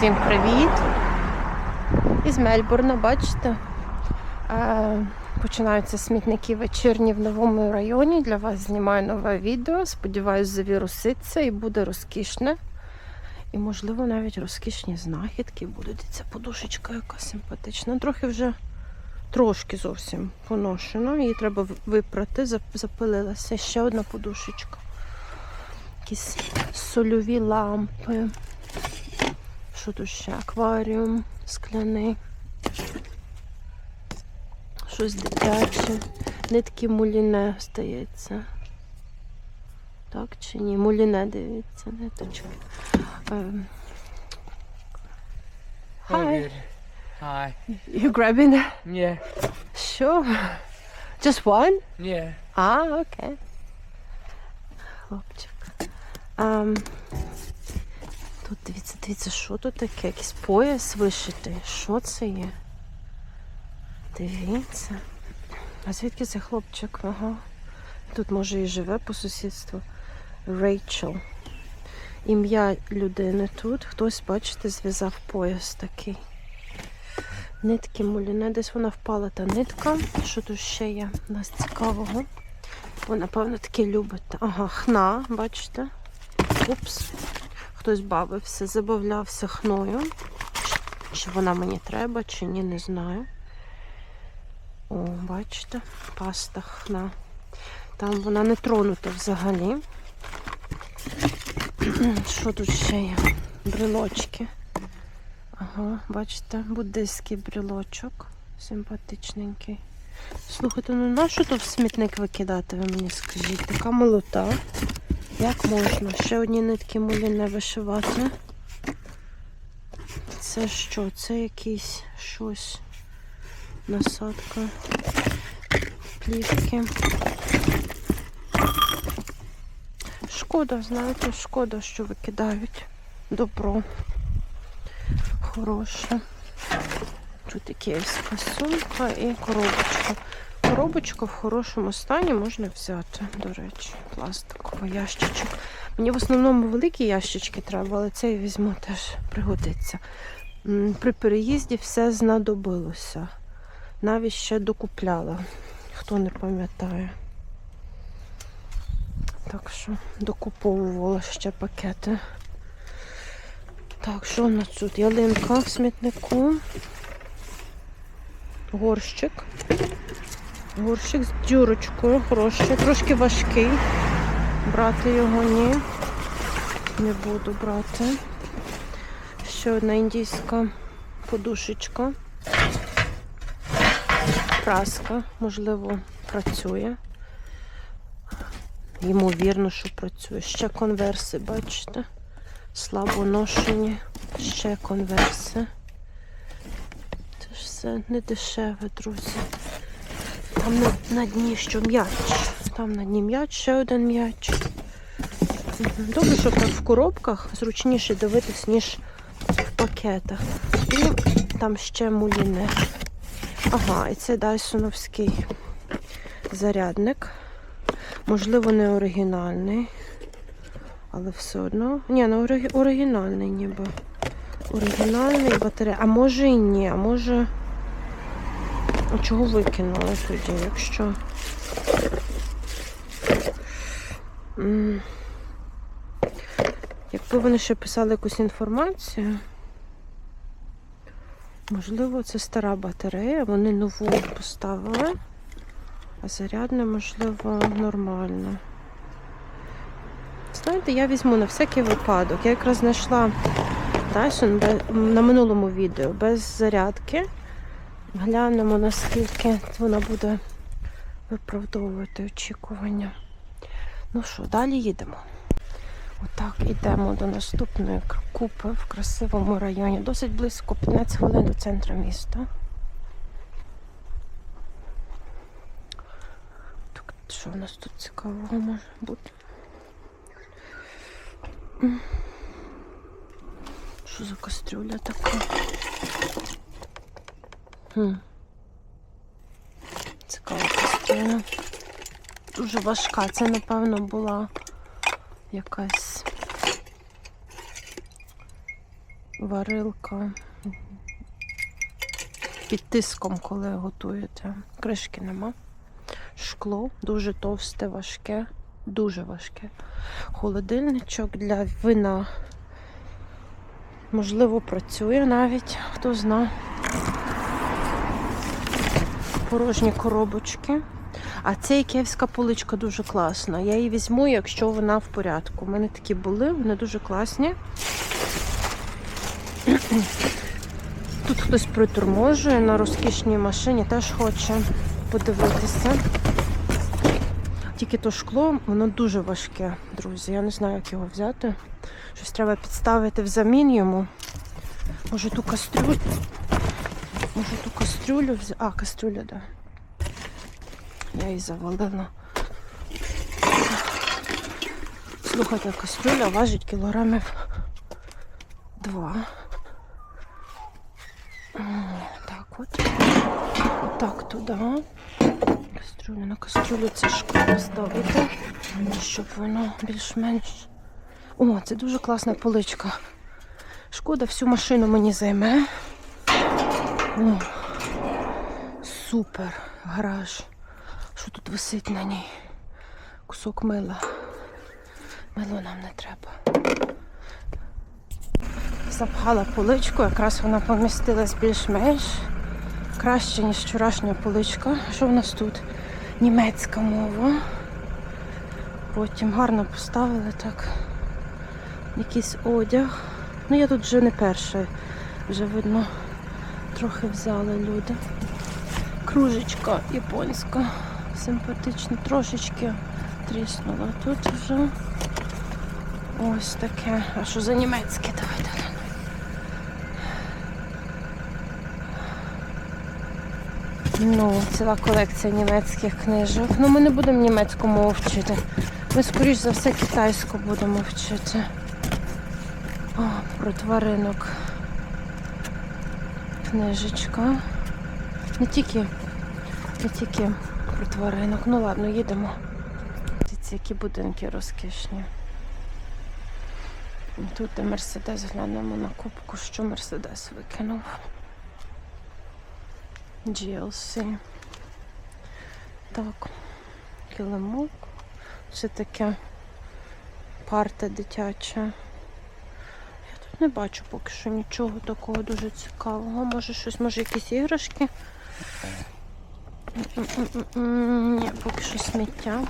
Всім привіт! Із Мельбурна, бачите? Е, Починаються смітники вечірні в новому районі. Для вас знімаю нове відео. Сподіваюсь, завіруситься і буде розкішне. І, можливо, навіть розкішні знахідки будуть. І Ця подушечка яка симпатична. Трохи вже трошки зовсім поношена. Її треба випрати, запилилася. Ще одна подушечка. Якісь сольові лампи. Що тут ще? Акваріум скляний. Щось дитяче. Нитки муліне стається. Так чи ні? Муліне дивіться, ниточки. Ем. Hi. Hi. You grabbing it? Yeah. Sure. Just one? Yeah. А, окей. Хлопчик. Ам, тут дивіться, дивіться, що тут таке? Якийсь пояс вишитий. Що це є? Дивіться. А звідки це хлопчик? Ага. Тут може і живе по сусідству. Рейчел. Ім'я людини тут. Хтось, бачите, зв'язав пояс такий. Нитки муліне, десь вона впала та нитка. Що тут ще є? У нас цікавого. Ви, напевно, таке любите. Ага, хна, бачите? Упс. Хтось бавився, забавлявся хною. Чи вона мені треба, чи ні, не знаю. О, бачите, паста хна. Там вона не тронута взагалі. Що тут ще є? Брелочки. Ага, бачите, буддийський брелочок. Симпатичненький. Слухайте, ну на що тут в смітник викидати, ви мені скажіть? Така молота. Як можна? Ще одні нитки муліне вишивати. Це що? Це якийсь щось. Насадка. Плівки. Шкода, знаєте, шкода, що викидають добро. Хороше. Тут і київська сумка і коробочка. Коробочку в хорошому стані можна взяти, до речі, пластиковий ящичок. Мені в основному великі ящички треба, але цей візьму теж пригодиться. При переїзді все знадобилося. Навіть ще докупляла, хто не пам'ятає. Так що докуповувала ще пакети. Так, що у нас тут? Ялинка в смітнику. Горщик. Горщик з дюрочкою, хороший, трошки важкий. Брати його ні. Не буду брати. Ще одна індійська подушечка. Праска, можливо, працює. Ймовірно, що працює. Ще конверси, бачите? Слабо ношені. Ще конверси. Це ж все не дешеве, друзі. Там на, на дні що м'яч. Там на дні м'яч, ще один м'яч. Добре, що так в коробках зручніше дивитись, ніж в пакетах. І там ще муліне. Ага, і це дайсоновський зарядник. Можливо, не оригінальний. Але все одно. Ні, ну ориг- оригінальний ніби. Оригінальний батарея. А може і ні, а може. А чого викинули тоді, якщо. Якби вони ще писали якусь інформацію. Можливо, це стара батарея, вони нову поставили, а зарядне, можливо, нормально. Знаєте, я візьму на всякий випадок. Я якраз знайшла Dyson на минулому відео без зарядки. Глянемо, наскільки вона буде виправдовувати очікування. Ну що, далі їдемо. Отак, йдемо до наступної купи в красивому районі. Досить близько 15 хвилин до центру міста. Так, що в нас тут цікавого може бути? Що за кастрюля така? Хм. Цікава кастрюля. Дуже важка. Це, напевно, була якась Варилка. Під тиском, коли готуєте. Кришки нема. Шкло дуже товсте, важке, дуже важке. Холодильничок для вина. Можливо, працює навіть, хто зна. Порожні коробочки. А ця ікеївська поличка дуже класна. Я її візьму, якщо вона в порядку. У мене такі були, вони дуже класні. Тут хтось приторможує на розкішній машині, теж хоче подивитися. Тільки то шкло, воно дуже важке, друзі. Я не знаю, як його взяти. Щось треба підставити взамін йому. Може ту кастрюлю. Може ту кастрюлю взяти. А, кастрюля. Да. Я її завалила. Слухайте, кастрюля важить кілограмів два. Так от. Так, туди. Кастрюлю на кастрюлю це шкло поставити, щоб воно більш-менш. О, це дуже класна поличка. Шкода, всю машину мені займе. О, супер гараж. Що тут висить на ній? Кусок мила. Мило нам не треба. Запхала поличку, якраз вона помістилась більш-менш краще, ніж вчорашня поличка. Що в нас тут? Німецька мова. Потім гарно поставили так. Якийсь одяг. Ну я тут вже не перша. Вже видно, трохи взяли люди. Кружечка японська. Симпатична, трошечки тріснула. Тут вже ось таке. А що за німецьке? Давайте. Ну, ціла колекція німецьких книжок. Ну, ми не будемо німецьку мову вчити. Ми, скоріш за все, китайську будемо вчити. О, про тваринок. Книжечка. Не тільки, не тільки про тваринок. Ну ладно, їдемо. Дивіться, які будинки розкішні. Тут де Мерседес глянемо на кубку, що Мерседес викинув. GLC. Так, килимок. Все таке парта дитяча. Не бачу поки що нічого такого дуже цікавого. Може щось, може якісь іграшки. Ні, поки що сміття.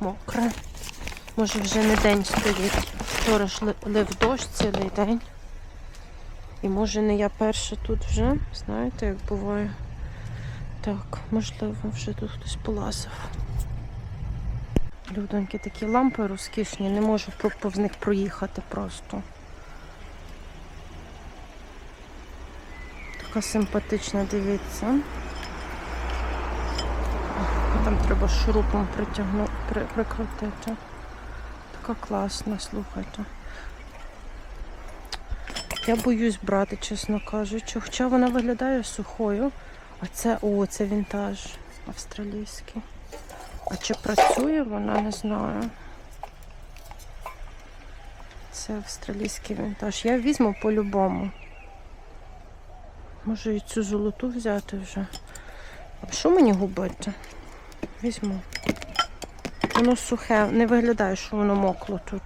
Мокре. Може вже не день стоїть. Вчора ж лив дощ цілий день. І може не я перша тут вже, знаєте, як буває. Так, можливо, вже тут хтось полазив. Людоньки такі лампи розкішні, не можу повз них проїхати просто. Така симпатична, дивіться. Там треба шурупом притягну, при, прикрутити. Така класна, слухайте. Я боюсь брати, чесно кажучи. Хоча вона виглядає сухою. А це, о, це вінтаж австралійський. А чи працює вона, не знаю. Це австралійський вінтаж. Я візьму по-любому. Може і цю золоту взяти вже. А що мені губити? Візьму. Воно сухе, не виглядає, що воно мокло тут.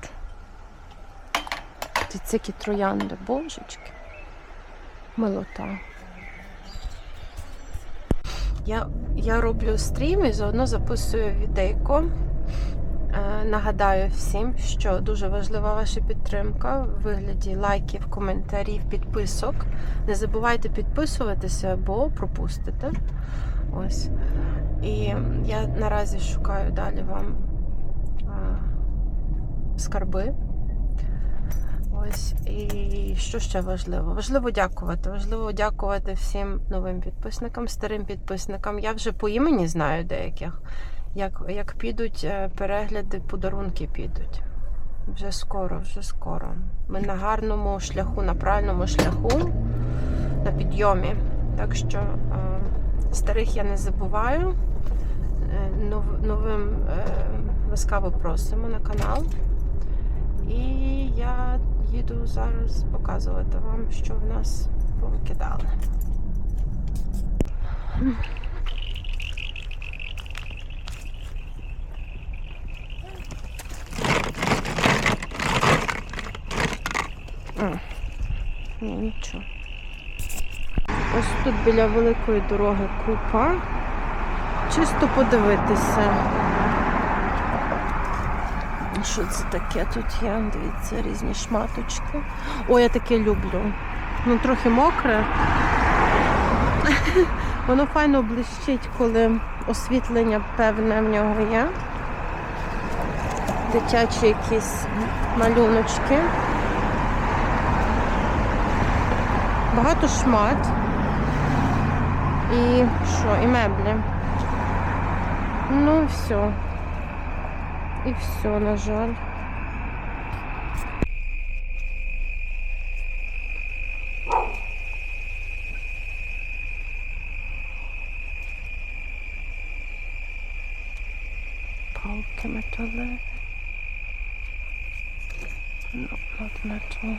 Ці які троянди, божечки. Милота. Я, я роблю стрім і заодно записую відейко. Е, нагадаю всім, що дуже важлива ваша підтримка в вигляді лайків, коментарів, підписок. Не забувайте підписуватися, бо пропустите. Ось. І я наразі шукаю далі вам е, скарби. Ось і що ще важливо? Важливо дякувати. Важливо дякувати всім новим підписникам, старим підписникам. Я вже по імені знаю деяких. Як, як підуть е, перегляди, подарунки підуть. Вже скоро, вже скоро. Ми на гарному шляху, на правильному шляху, на підйомі. Так що е, старих я не забуваю. Е, нов- новим ласкаво просимо на канал. І я, Їду зараз показувати вам, що в нас повикидали. Ні, нічого. Ось тут біля великої дороги купа. Чисто подивитися. Що це таке тут є? Дивіться, різні шматочки. О, я таке люблю. Ну, трохи мокре. Воно файно блищить, коли освітлення певне в нього є. Дитячі якісь малюночки. Багато шмат. І що? І меблі. Ну і все. І все, на жаль. Палки металеві. No, not metal.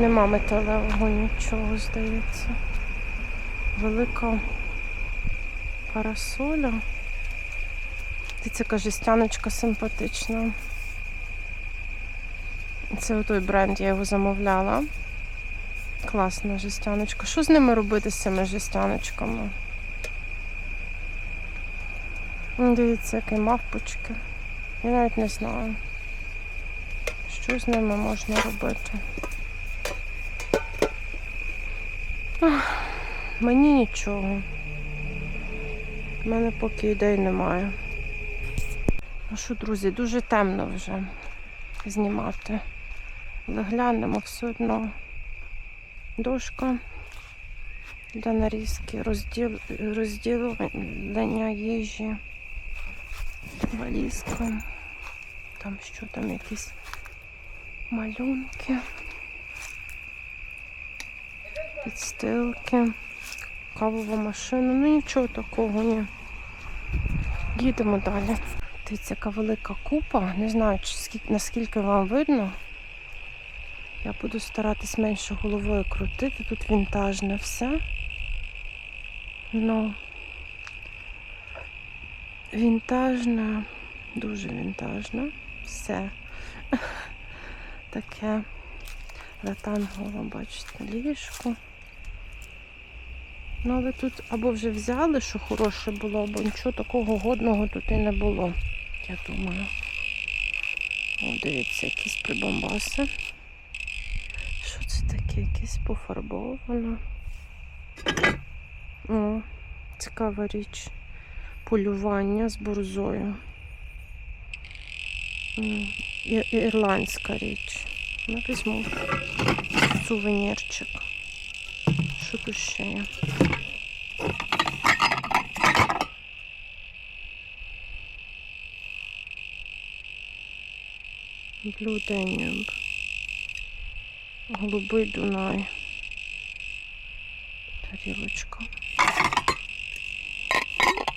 Нема металевого нічого, здається. Велика парасоля. Дивіться, яка жестяночка симпатична. Це той бренд, я його замовляла. Класна жестяночка. Що з ними робити з цими жестяночками? Ну, Дивіться, які мавпочки. Я навіть не знаю, що з ними можна робити. Ах, мені нічого. У мене поки ідей немає. Ну що, друзі, дуже темно вже знімати. Але глянемо все одно. Дошка для нарізки, розділ, розділення їжі, валізка. Там що там якісь малюнки. Підстилки, кавова машина. Ну нічого такого, ні. Їдемо далі. Дивіться, яка велика купа. Не знаю, скільки, наскільки вам видно. Я буду старатись менше головою крутити. Тут вінтажне все. Ну, вінтажне, дуже вінтажне. Все. Таке ретангове, бачите, ліжко. Ну, але тут або вже взяли, що хороше було, або нічого такого годного тут і не було, я думаю. О, дивіться, якісь прибамбаси. Що це таке? Якесь пофарбовано. О, цікава річ. Полювання з борзою. М, Ірландська річ. Ну, візьму сувенірчик. Що тут ще є? Danube. Голубий Дунай. Тарілочка.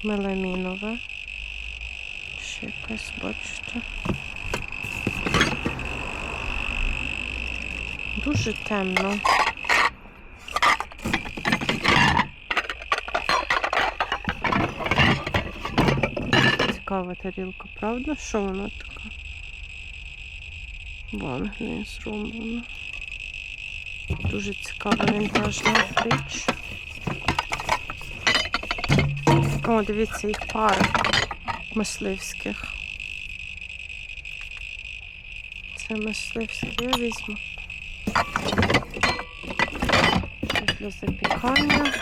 Меламінове. Ще якась, бачите. Дуже темно. Цікава тарілка, правда? Що вона така? Вангне зроблена. Дуже цікава вінтажна річ. О, дивіться, їх пара мисливських. Це мисливські, я візьму. Це для запікання.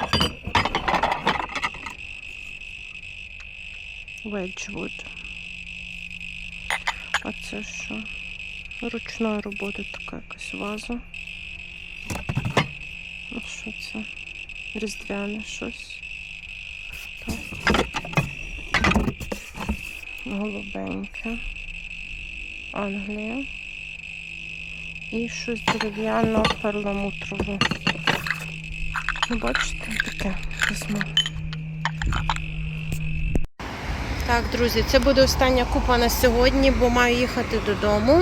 Веджвуд. А це що? Ручної роботи така якась ваза. А що це? Різдвяне щось. Так. Голубеньке. Англія. І щось дерев'яно перламутрове. Ну, бачите, таке візьму. Так, друзі, це буде остання купа на сьогодні, бо маю їхати додому.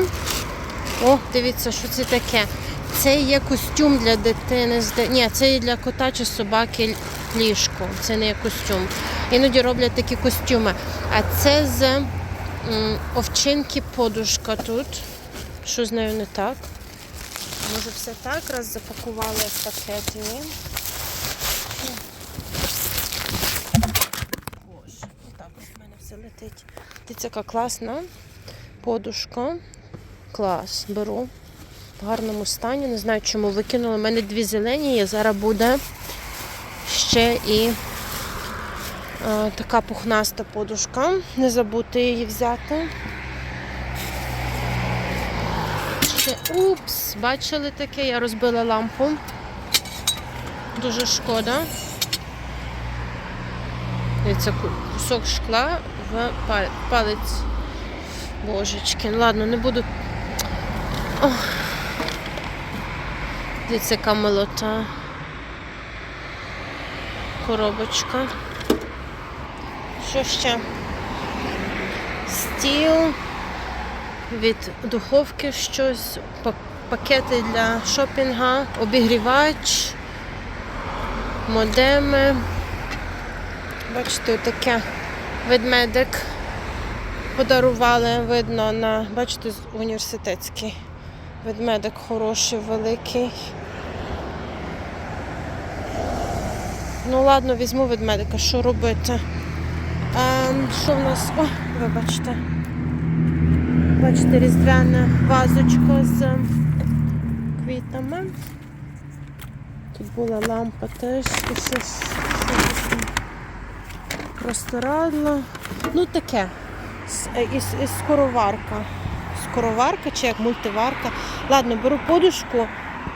О, дивіться, що це таке. Це є костюм для дитини. Ні, це є для кота чи собаки ліжко. Це не є костюм. Іноді роблять такі костюми. А це з овчинки подушка тут. Що з нею не так? Може все так, раз запакували в пакеті. ні? Боже, отак ось в мене все летить. Дивіться, яка класна подушка. Клас, беру. В гарному стані. Не знаю, чому викинула. У мене дві зелені є. Зараз буде ще і е, така пухнаста подушка. Не забудьте її взяти. Ще, упс, бачили таке? Я розбила лампу. Дуже шкода. Це кусок шкла в палець. Божечки, ладно, не буду. Ох. Дивіться, яка милота. Коробочка. Що ще? Стіл. Від духовки щось, пакети для шопінга, обігрівач, модеми. Бачите, таке ведмедик подарували, видно, на, бачите, університетський. Ведмедик хороший, великий. Ну ладно, візьму ведмедика, що робити? Ем, що в нас? О, вибачте. Бачите, різдвяна вазочка з квітами. Тут була лампа теж і щось, простирадло. Ну таке. Е, скороварка. Скороварка чи як мультиварка. Ладно, беру подушку.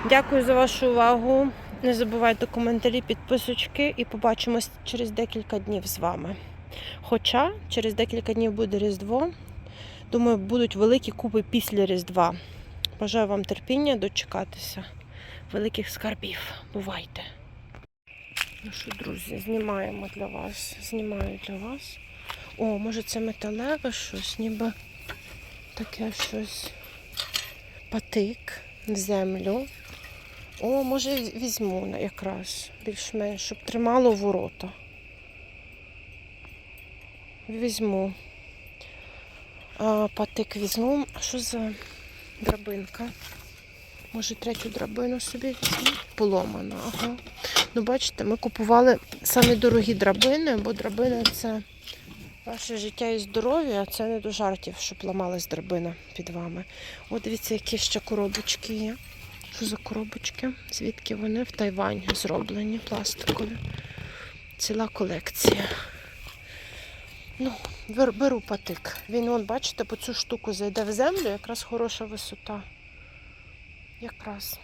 Дякую за вашу увагу. Не забувайте коментарі, підписочки і побачимось через декілька днів з вами. Хоча через декілька днів буде Різдво. Думаю, будуть великі купи після Різдва. Бажаю вам терпіння дочекатися великих скарбів. Бувайте! Ну що, друзі, знімаємо для вас. Знімаю для вас. О, може це металеве щось, ніби таке щось. Патик в землю. О, може візьму якраз більш-менш, щоб тримало ворота. Візьму. А, патик візьму. А що за драбинка? Може, третю драбину собі візьму? Поломана, ага. Ну, бачите, ми купували самі дорогі драбини, бо драбина це ваше життя і здоров'я, а це не до жартів, щоб ламалась драбина під вами. От дивіться, які ще коробочки є. Що за коробочки? Звідки вони в Тайвані зроблені, пластикові. Ціла колекція. Ну, беру патик. Він, он, бачите, по цю штуку зайде в землю, якраз хороша висота. Якраз.